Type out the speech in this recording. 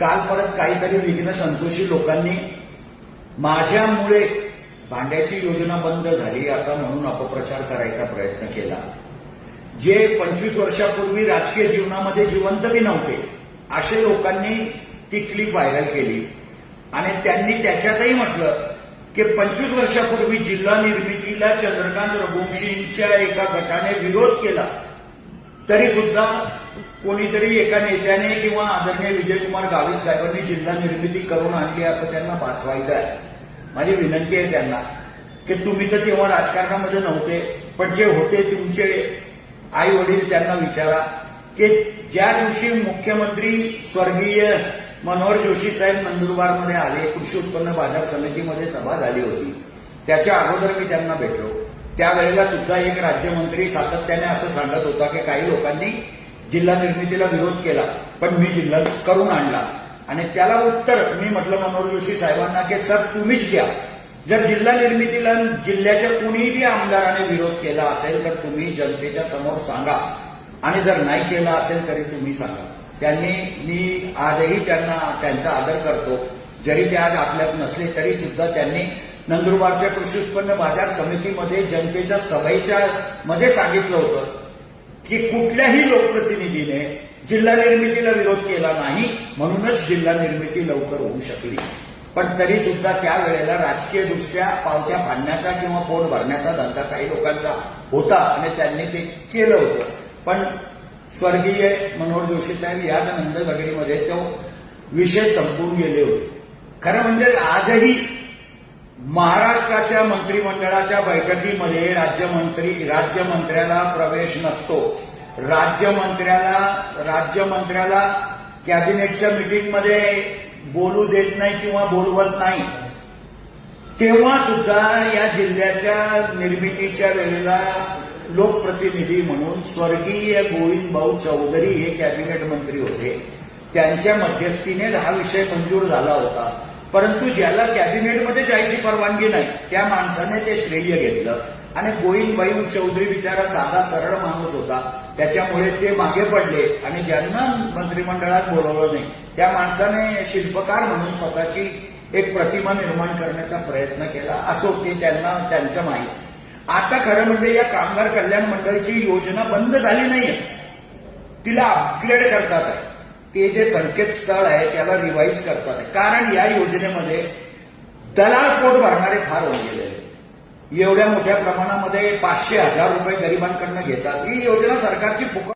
काल परत काहीतरी विघ्न संतोषी लोकांनी. माझ्यामुळे भांड्याची योजना बंद झाली असा म्हणून अपप्रचार करायचा प्रयत्न केला. जे पंचवीस वर्षापूर्वी राजकीय जीवनामध्ये जिवंत बी नव्हते असे लोकांनी ती क्लिप व्हायरल केली. आणि त्यांनी त्याच्यातही म्हटलं की पंचवीस वर्षापूर्वी जिल्हा निर्मितीला चंद्रकांत रघुवंशींच्या एका गटाने विरोध केला तरी सुद्धा कोणीतरी एका नेत्याने किंवा आदरणीय विजयकुमार गावित साहेबांनी जिल्हा निर्मिती करून आणली असं त्यांना भासवायचं आहे. माझी विनंती आहे त्यांना की तुम्ही तर तेव्हा राजकारणामध्ये नव्हते पण जे होते तुमचे आई वडील त्यांना विचारा की ज्या दिवशी मुख्यमंत्री स्वर्गीय मनोहर जोशी साहेब नंदुरबारमध्ये आले कृषी उत्पन्न बाजार समितीमध्ये सभा झाली होती त्याच्या अगोदर मी त्यांना भेटलो. त्यावेळेला सुद्धा एक राज्यमंत्री सातत्याने असं सांगत होता की काही लोकांनी जिल्हा निर्मितीला विरोध केला पण मी जिल्हा करून आणला. आणि त्याला उत्तर मी म्हटलं मनोहर जोशी साहेबांना की सर तुम्हीच द्या. जर जिल्हा निर्मितीला जिल्ह्याच्या कुणीही आमदाराने विरोध केला असेल तर तुम्ही जनतेच्या समोर सांगा. आणि जर नाही केला असेल तरी तुम्ही सांगा. त्यांनी मी आजही त्यांना त्यांचा आदर करतो. जरी ते आज आपल्यात नसले तरी सुद्धा त्यांनी नंदुरबारच्या कृषी उत्पन्न बाजार समितीमध्ये जनतेच्या सभेच्या मध्ये सांगितलं होतं. की कुठल्याही लोकप्रतिनिधीने जिल्हा निर्मितीला विरोध केला नाही म्हणूनच जिल्हा निर्मिती लवकर होऊ शकली. पण तरी सुद्धा त्यावेळेला राजकीय दृष्ट्या पावत्या फाडण्याचा किंवा पोट भरण्याचा धंदा काही लोकांचा होता आणि त्यांनी ते केलं होतं. पण स्वर्गीय मनोहर जोशी साहेब याच नंदनगरीमध्ये तो विषय संपून गेले होते. खरं म्हणजे आजही महाराष्ट्राच्या मंत्रिमंडळाच्या बैठकीमध्ये राज्यमंत्री राज्यमंत्र्याला प्रवेश नसतो. राज्यमंत्र्याला राज्यमंत्र्याला कॅबिनेटच्या मिटिंगमध्ये बोलू देत नाही किंवा बोलवत नाही. तेव्हा सुद्धा या जिल्ह्याच्या निर्मितीच्या वेळेला लोकप्रतिनिधी म्हणून स्वर्गीय गोविंद भाऊ चौधरी हे कॅबिनेट मंत्री होते. त्यांच्या मध्यस्थीने हा विषय मंजूर झाला होता. परंतु ज्याला कॅबिनेटमध्ये जायची परवानगी नाही त्या माणसाने ते श्रेय घेतलं. आणि गोविंद चौधरी बिचारा साधा सरळ माणूस होता. त्याच्यामुळे ते मागे पडले आणि ज्यांना मंत्रिमंडळात बोलवलं नाही त्या माणसाने शिल्पकार म्हणून स्वतःची एक प्रतिमा निर्माण करण्याचा प्रयत्न केला असो ते त्यांना त्यांचं माहीत. आता खरं म्हणजे या कामगार कल्याण मंडळाची योजना बंद झाली नाहीये. तिला अपग्रेड करतात. आहे ते जे संकेतस्थळ आहे त्याला रिवाईज करतात. कारण या योजनेमध्ये दलाल पोट भरणारे फार होऊन गेले. एवढ्या मोठ्या प्रमाणामध्ये पाचशे हजार रुपये गरिबांकडनं घेतात. ही योजना सरकारची फुकट